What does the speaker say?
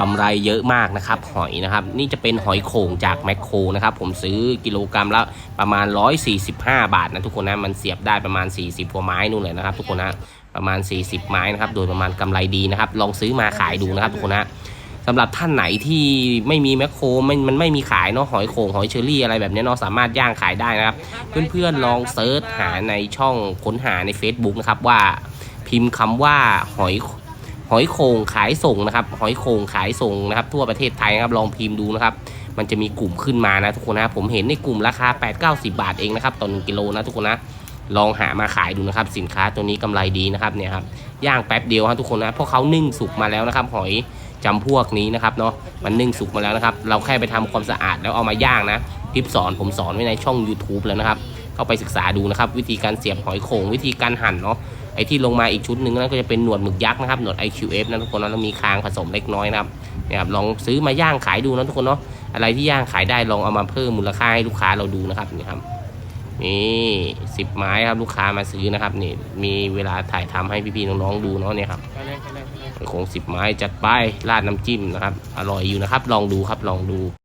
กำไรเยอะมากนะครับ หอยนะครับ นี่จะเป็นหอยโข่งจากแมคโครนะครับ ผมซื้อกิโลกรัมละประมาณ 145 บาทนะทุกคนนะมันเสียบได้ประมาณ 40กว่าไม้นู่นเลยนะครับ ทุกคนนะประมาณ 40 ไม้นะครับ โดยประมาณกำไรดีนะครับ ลองซื้อมาขายดูนะครับ ทุกคนนะสำหรับท่านไหนที่ไม่มีแมคโครมันมันไม่มีขายเนาะหอยโข่งหอยเชอรี่อะไรแบบนี้เนาะสามารถย่างขายได้นะครับ เพื่อนๆลองเซิร์ชหาในช่องค้นหาใน Facebook นะครับว่าพิมพ์คำว่าหอย หอยโข่งขายส่งนะครับหอยโข่งขายส่งนะครับ ทั่วประเทศไทยนะครับลองพิมพ์ดูนะครับมันจะมีกลุ่มขึ้นมานะทุกคนนะผมเห็นในกลุ่มราคา 8 9 0 บาทเองนะครับต่อ1กิโลนะทุกคนนะลองหามาขายดูนะครับ สินค้าตัวนี้กำไรดีนะครับเนี่ยครับย่างแป๊บเดียวครับทุกคนนะเพราะเขานึ่งสุกมาแล้วนะครับ หอยจำพวกนี้นะครับเนาะมันนึ่งสุกมาแล้วนะครับ เราแค่ไปทำความสะอาดแล้วเอามาย่างนะคลิปสอนผมสอนไว้ในช่อง YouTube แล้วนะครับเข้าไปศึกษาดูนะครับ วิธีการเสียบหอยโข่งวิธีการหั่นเนาะ ไอ้ที่ลงมาอีกชุดหนึ่งนั่นก็จะเป็นหนวดหมึกยักษ์นะครับหนวด IQF นะทุกคนนะแล้วมีคางผสมเล็กน้อยนะครับเนี่ยครับลองซื้อมาย่างขายดูนะทุกคนเนาะอะไรที่ย่างขายได้ลองเอามาเพิ่มมูลค่าให้ลูกค้าเราดูนะครับนี่ครับนี่สิบไม้ครับลูกค้ามาซื้อนะครับนี่มีเวลาถ่ายทำให้พี่ๆน้องๆดูเนาะเนี่ยครับไปเลยไปเลยไปเลยคงสิบไม้จัดไปราดน้ำจิ้มนะครับ อร่อยอยู่นะครับ ลองดูครับลองดู